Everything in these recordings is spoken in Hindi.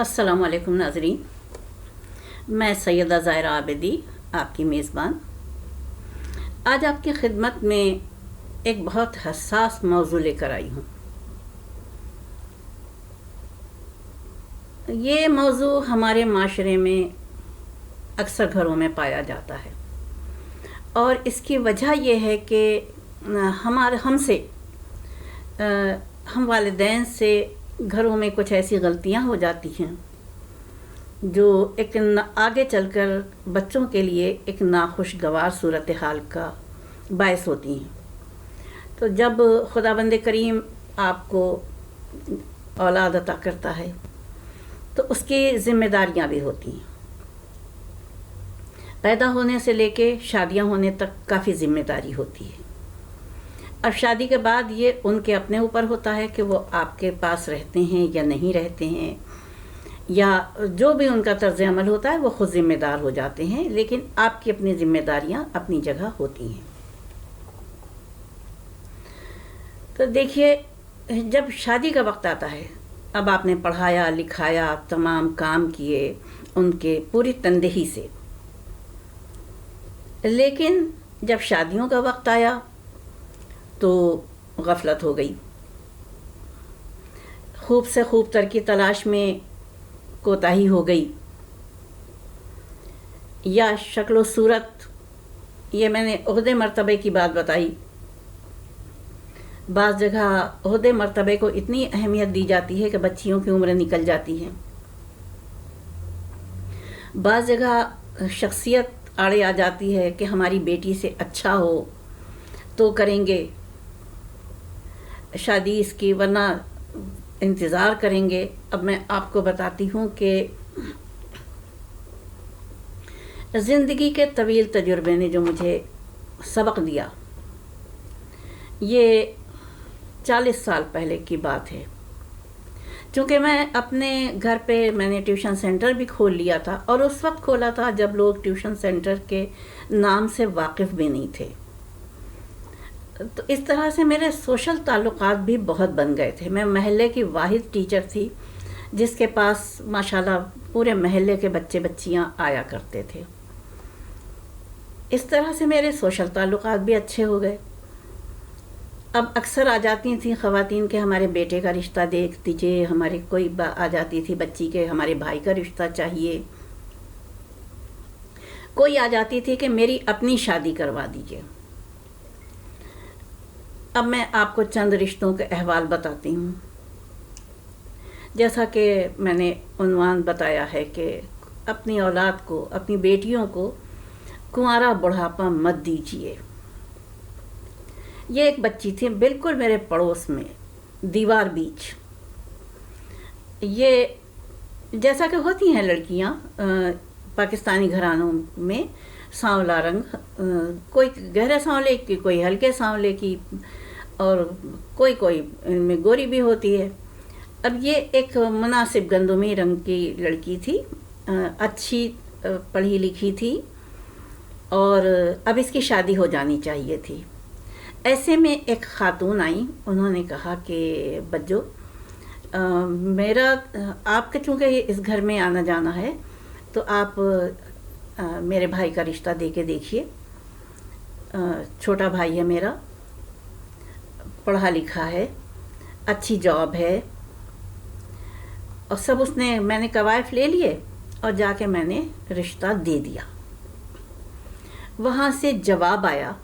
असलकुम नाजरीन। मैं सैदा ज़ायरा आबिदी, आपकी मेज़बान। आज आपकी खिदमत में एक बहुत हसास मौजू लेकर आई हूँ। ये मौजू हमारे माशरे में अक्सर घरों में पाया जाता है। और इसकी वजह यह है कि हमारे, हमसे हम वालदेन से घरों में कुछ ऐसी गलतियाँ हो जाती हैं, जो एक आगे चलकर बच्चों के लिए एक नाखुशगवार सूरत हाल का बायस होती हैं। तो जब खुदाबंद करीम आपको औलाद अता करता है तो उसकी ज़िम्मेदारियाँ भी होती हैं। पैदा होने से लेके शादियाँ होने तक काफ़ी ज़िम्मेदारी होती है। अब शादी के बाद ये उनके अपने ऊपर होता है कि वो आपके पास रहते हैं या नहीं रहते हैं। या जो भी उनका तर्ज अमल होता है, वो खुद ज़िम्मेदार हो जाते हैं, लेकिन आपकी अपनी ज़िम्मेदारियाँ अपनी जगह होती हैं। तो देखिए, जब शादी का वक्त आता है, अब आपने पढ़ाया, लिखाया, तमाम काम किए उनके पूरी तंदेही से। लेकिन जब शादियों का वक्त आया तो गफलत हो गई। खूब से खूब तर की तलाश में कोताही हो गई। या शक्ल सूरत, ये मैंने अहदे मरतबे की बात बताई। बाज़ जगह अहदे मरतबे को इतनी अहमियत दी जाती है कि बच्चियों की उम्र निकल जाती है। बाज़ जगह शख्सियत आड़े आ जाती है कि हमारी बेटी से अच्छा हो तो करेंगे। शादी इसकी, वरना इंतज़ार करेंगे। अब मैं आपको बताती हूँ कि ज़िंदगी के तवील तजुर्बे ने जो मुझे सबक दिया, ये चालीस साल पहले की बात है। क्योंकि मैं अपने घर पे मैंने ट्यूशन सेंटर भी खोल लिया था और उस वक्त खोला था जब लोग ट्यूशन सेंटर के नाम से वाकिफ़ भी नहीं थे। तो इस तरह से मेरे सोशल ताल्लुकात भी बहुत बन गए थे। मैं महल्ले की वाहिद टीचर थी, जिसके पास, माशाल्लाह, पूरे महल्ले के बच्चे बच्चियाँ आया करते थे। इस तरह से मेरे सोशल ताल्लुकात भी अच्छे हो गए। अब अक्सर आ जाती थी ख़वातीन के हमारे बेटे का रिश्ता देख दीजिए, हमारे कोई आ जाती थी बच्ची के, हमारे भाई का रिश्ता चाहिए। कोई आ जाती थी कि मेरी अपनी शादी करवा दीजिए। अब मैं आपको चंद रिश्तों के अहवाल बताती हूँ। जैसा कि मैंने उनवान बताया है कि अपनी औलाद को, अपनी बेटियों को कुंवारा बुढ़ापा मत दीजिए। ये एक बच्ची थी बिल्कुल मेरे पड़ोस में, दीवार बीच। ये जैसा कि होती हैं लड़कियाँ पाकिस्तानी घरानों में सांवला रंग कोई गहरे सांवले की, कोई हल्के सांवले की और कोई कोई इनमें गोरी भी होती है। अब ये एक मुनासिब गंदुमी रंग की लड़की थी अच्छी पढ़ी लिखी थी और अब इसकी शादी हो जानी चाहिए थी। ऐसे में एक ख़ातून आई उन्होंने कहा कि बज्जो मेरा आपके चूँकि इस घर में आना जाना है तो आप आ, मेरे भाई का रिश्ता दे के देखिए छोटा भाई है मेरा पढ़ा लिखा है, अच्छी जॉब है। और सब उसने, मैंने कवायफ ले लिए और जाके मैंने रिश्ता दे दिया। वहाँ से जवाब आया,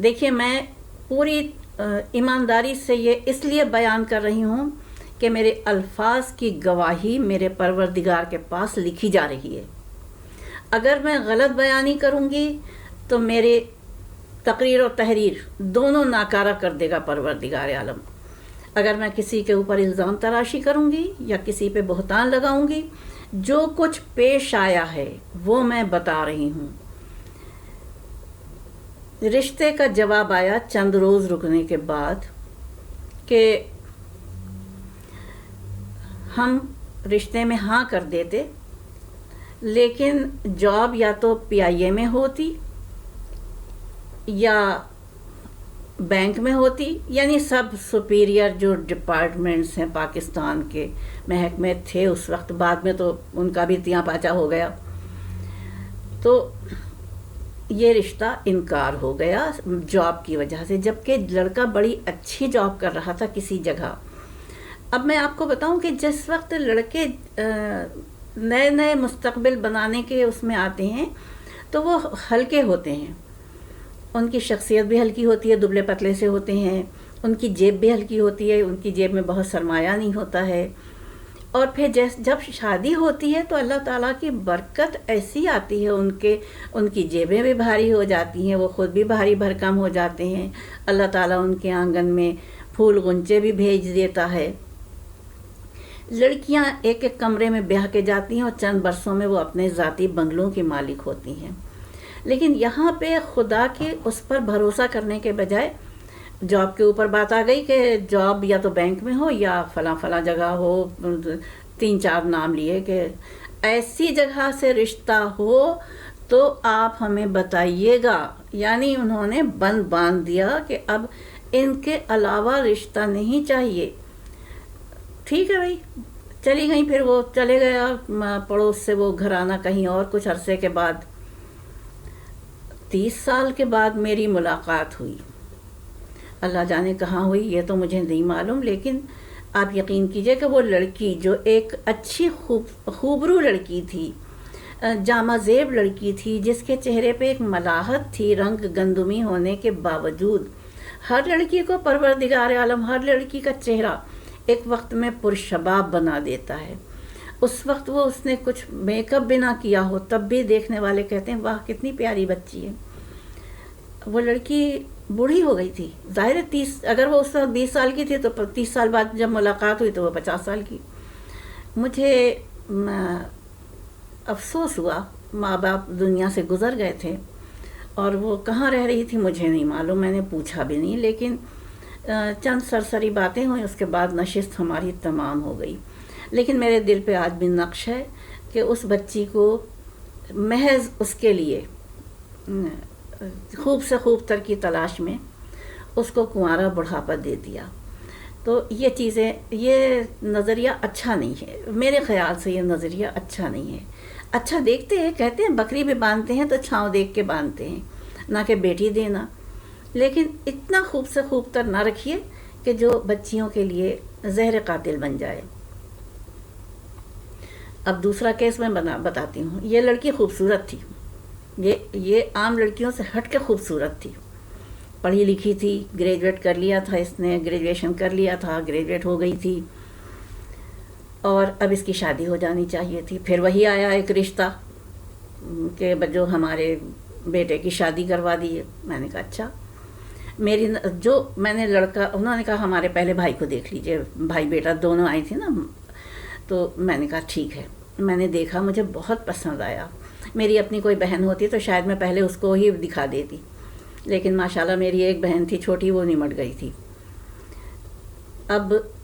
देखिए, मैं पूरी ईमानदारी से ये इसलिए बयान कर रही हूँ कि मेरे अल्फाज की गवाही मेरे परवरदिगार के पास लिखी जा रही है। अगर मैं गलत बयानी करूँगी तो मेरे तकरीर और तहरीर दोनों नाकारा कर देगा परवरदिगार आलम। अगर मैं किसी के ऊपर इल्ज़ाम तराशी करूँगी या किसी पे बहतान लगाऊँगी, जो कुछ पेश आया है, वो मैं बता रही हूँ। रिश्ते का जवाब आया चंद रोज़ रुकने के बाद कि हम रिश्ते में हाँ कर देते, लेकिन जॉब या तो पीआईए में होती या बैंक में होती, यानी सब सुपीरियर जो डिपार्टमेंट्स हैं पाकिस्तान के महकमे थे, उस वक्त बाद में तो उनका भी तिया पाचा हो गया। तो ये रिश्ता इनकार हो गया जॉब की वजह से, जबकि लड़का बड़ी अच्छी जॉब कर रहा था किसी जगह। अब मैं आपको बताऊँ कि जिस वक्त लड़के नए नए मुस्तकबिल बनाने के उसमें आते हैं तो वो हल्के होते हैं। उनकी शख्सियत भी हल्की होती है, दुबले पतले से होते हैं। उनकी जेब भी हल्की होती है, उनकी जेब में बहुत सरमाया नहीं होता है। और फिर जैस, जब शादी होती है तो अल्लाह ताला की बरकत ऐसी आती है, उनके, उनकी जेबें भी भारी हो जाती हैं, वो ख़ुद भी भारी भरकम हो जाते हैं। अल्लाह ताला उनके आँगन में फूल गुंचे भी भेज देता है। लड़कियाँ एक एक कमरे में ब्याह के जाती हैं और चंद बरसों में वो अपने ज़ाती बंगलों की मालिक होती हैं। लेकिन यहाँ पे खुदा के उस पर भरोसा करने के बजाय जॉब के ऊपर बात आ गई कि जॉब या तो बैंक में हो या फला फला जगह हो, तीन चार नाम लिए कि ऐसी जगह से रिश्ता हो तो आप हमें बताइएगा। यानी उन्होंने बंद बाँध दिया कि अब इनके अलावा रिश्ता नहीं चाहिए। ठीक है भाई, चली गई फिर वो, चले गया, पड़ोस से वो घर आना कहीं और कुछ अरसे के बाद। तीस साल के बाद मेरी मुलाकात हुई। अल्लाह जाने कहाँ हुई, ये तो मुझे नहीं मालूम, लेकिन आप यकीन कीजिए कि वो लड़की जो एक अच्छी खूब, खूबरू लड़की थी जामा जेब लड़की थी, जिसके चेहरे पे एक मलाहत थी रंग गंदुमी होने के बावजूद, हर लड़की को परवरदिगार आलम, हर लड़की का चेहरा एक वक्त में पुरशबाब बना देता है। उस वक्त वो उसने कुछ मेकअप भी ना किया हो, तब भी देखने वाले कहते हैं, वाह, कितनी प्यारी बच्ची है। वो लड़की बूढ़ी हो गई थी। ज़ाहिर है तीस, अगर वो उस वक्त बीस साल की थी तो तीस साल बाद जब मुलाकात हुई तो वो पचास साल की। मुझे अफसोस हुआ माँ बाप दुनिया से गुज़र गए थे, और वो कहाँ रह रही थी मुझे नहीं मालूम, मैंने पूछा भी नहीं, लेकिन चंद सरसरी बातें हुई, उसके बाद नशिस्त हमारी तमाम हो गई। लेकिन मेरे दिल पे आज भी नक्श है कि उस बच्ची को महज उसके लिए, खूब से खूब तर की तलाश में उसको कुंवारा बुढ़ापा दे दिया। तो ये चीज़ें, ये नज़रिया अच्छा नहीं है। मेरे ख्याल से ये नज़रिया अच्छा नहीं है। अच्छा देखते हैं, कहते हैं, बकरी भी बांधते हैं तो छाँव देख के बांधते हैं, ना कि बेटी देना। लेकिन इतना खूब से खूब तर ना रखिए कि जो बच्चियों के लिए जहर कातिल बन जाए। अब दूसरा केस मैं बना, बताती हूँ। ये लड़की खूबसूरत थी। ये ये आम लड़कियों से हट के खूबसूरत थी। पढ़ी लिखी थी ग्रेजुएट कर लिया था इसने ग्रेजुएशन कर लिया था ग्रेजुएट हो गई थी। और अब इसकी शादी हो जानी चाहिए थी। फिर वही आया एक रिश्ता के जो हमारे बेटे की शादी करवा दी। मैंने कहा अच्छा मेरी जो मैंने लड़का, उन्होंने कहा, हमारे पहले भाई को देख लीजिए। भाई बेटा दोनों आई थी ना तो मैंने कहा, ठीक है। मैंने देखा, मुझे बहुत पसंद आया। मेरी अपनी कोई बहन होती तो शायद मैं पहले उसको ही दिखा देती। लेकिन माशाल्लाह, मेरी एक बहन थी, छोटी, वो निमट गई थी। अब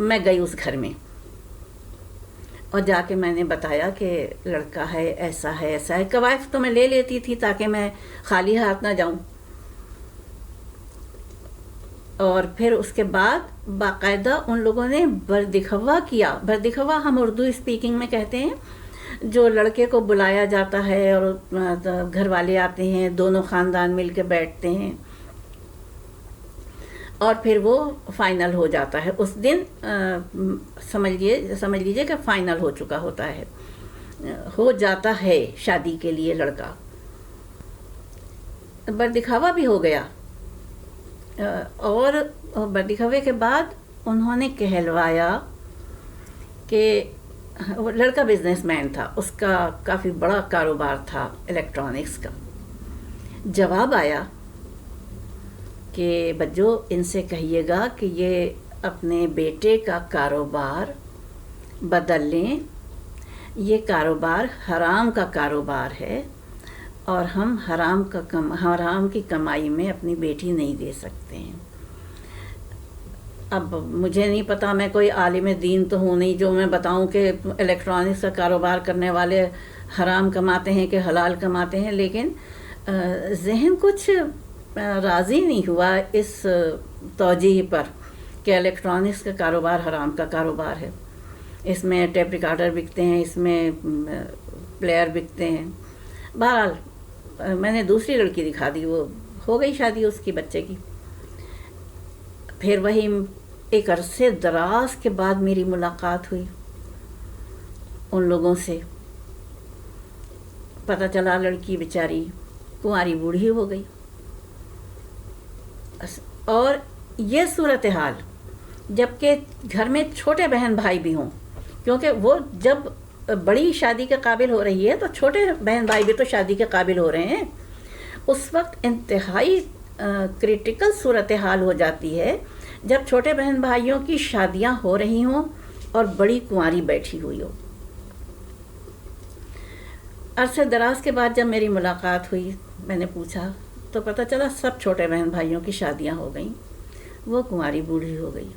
मैं गई उस घर में। और जाके मैंने बताया कि लड़का है, ऐसा है ऐसा है। कवायफ तो मैं ले लेती थी ताकि मैं खाली हाथ ना जाऊँ। और फिर उसके बाद बाकायदा उन लोगों ने बरदिखवा किया। बरदिखवा हम उर्दू स्पीकिंग में कहते हैं, जो लड़के को बुलाया जाता है और घर वाले आते हैं, दोनों ख़ानदान मिल बैठते हैं और फिर वो फाइनल हो जाता है। उस दिन समझ लीजिए समझ लीजिए कि फ़ाइनल हो चुका होता है। हो जाता है शादी के लिए लड़का। बरदिखावा भी हो गया। और बरदिखावे के बाद उन्होंने कहलवाया कि वो लड़का बिजनेसमैन था, उसका काफ़ी बड़ा कारोबार था इलेक्ट्रॉनिक्स का। जवाब आया कि बच्चों, इनसे कहिएगा कि ये अपने बेटे का कारोबार बदल लें। ये कारोबार हराम का कारोबार है। और हम हराम का कम, हराम की कमाई में अपनी बेटी नहीं दे सकते हैं। अब मुझे नहीं पता, मैं कोई आलिम दीन तो हूँ नहीं जो मैं बताऊँ कि इलेक्ट्रॉनिक्स का कारोबार करने वाले हराम कमाते हैं कि हलाल कमाते हैं, लेकिन जहन कुछ राज़ी नहीं हुआ इस तोजीह पर कि इलेक्ट्रॉनिक्स का कारोबार हराम का कारोबार है। इसमें टेप रिकॉर्डर बिकते हैं, इसमें प्लेयर बिकते हैं। बहरहाल मैंने दूसरी लड़की दिखा दी, वो हो गई शादी उसकी बच्चे की। फिर वही एक अरसे दराज के बाद मेरी मुलाकात हुई। उन लोगों से पता चला लड़की बेचारी कुंवारी बूढ़ी हो गई। और ये सूरत हाल, जबकि घर में छोटे बहन भाई भी हों, क्योंकि वो जब बड़ी शादी के काबिल हो रही है तो छोटे बहन भाई भी तो शादी के काबिल हो रहे हैं। उस वक्त इंतहाई क्रिटिकल सूरत हाल हो जाती है, जब छोटे बहन भाइयों की शादियाँ हो रही हों और बड़ी कुंवारी बैठी हुई हो। अरसे दराज के बाद जब मेरी मुलाकात हुई, मैंने पूछा तो पता चला सब छोटे बहन भाइयों की शादियाँ हो गई। वो कुंवारी बूढ़ी हो गई।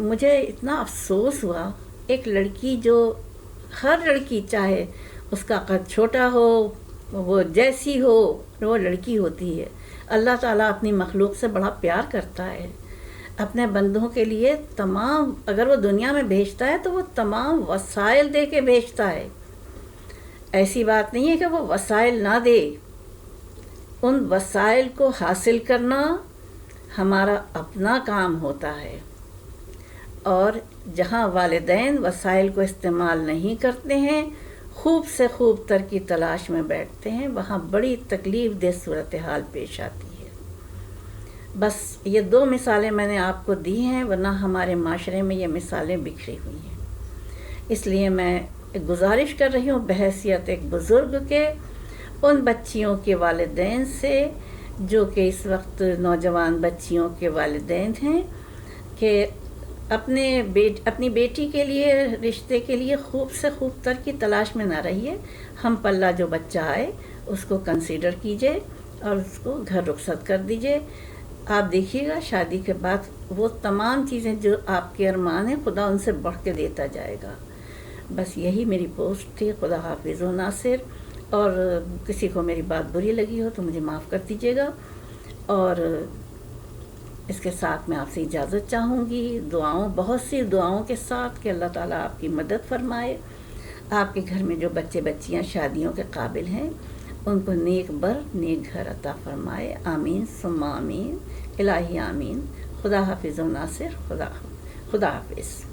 मुझे इतना अफसोस हुआ एक लड़की जो हर लड़की चाहे उसका कद छोटा हो, वो जैसी हो, वो लड़की होती है। अल्लाह ताला अपनी मखलूक से बड़ा प्यार करता है। अपने बंदों के लिए तमाम, अगर वो दुनिया में भेजता है तो वो तमाम वसाइल दे के भेजता है। ऐसी बात नहीं है कि वो वसाइल ना दे। उन वसाइल को हासिल करना हमारा अपना काम होता है। और जहाँ वालदेन वसाइल को इस्तेमाल नहीं करते हैं, खूब से खूब तर की तलाश में बैठते हैं, वहाँ बड़ी तकलीफ़ दे सूरत हाल पेश आती है। बस ये दो मिसालें मैंने आपको दी हैं, वरना हमारे माशरे में ये मिसालें बिखरी हुई हैं। इसलिए मैं गुजारिश कर रही हूँ बहसीत एक बुज़ुर्ग के, उन बच्चियों के वालदेन से, जो कि इस वक्त नौजवान बच्चियों के वालदेन हैं, कि अपने बेट, अपनी बेटी के लिए, रिश्ते के लिए खूब से खूब तर की तलाश में ना रहिए। हम पल्ला जो बच्चा आए, उसको कंसीडर कीजिए और उसको घर रुखसत कर दीजिए। आप देखिएगा, शादी के बाद वो तमाम चीज़ें जो आपके अरमान हैं, खुदा उनसे बढ़ के देता जाएगा। बस यही मेरी पोस्ट थी, खुदा हाफिज़ नासिर। और किसी को मेरी बात बुरी लगी हो तो मुझे माफ़ कर दीजिएगा। और इसके साथ मैं आपसे इजाज़त चाहूँगी। दुआओं, बहुत सी दुआओं के साथ कि अल्लाह ताला आपकी मदद फरमाए। आपके घर में जो बच्चे बच्चियाँ शादियों के काबिल हैं, उनको नेक बर, नेक घर अता फरमाए। आमीन सुम आमीन, इलाही आमीन। खुदा हाफिज़ नासिर, खुदा खुदा हाफिज़।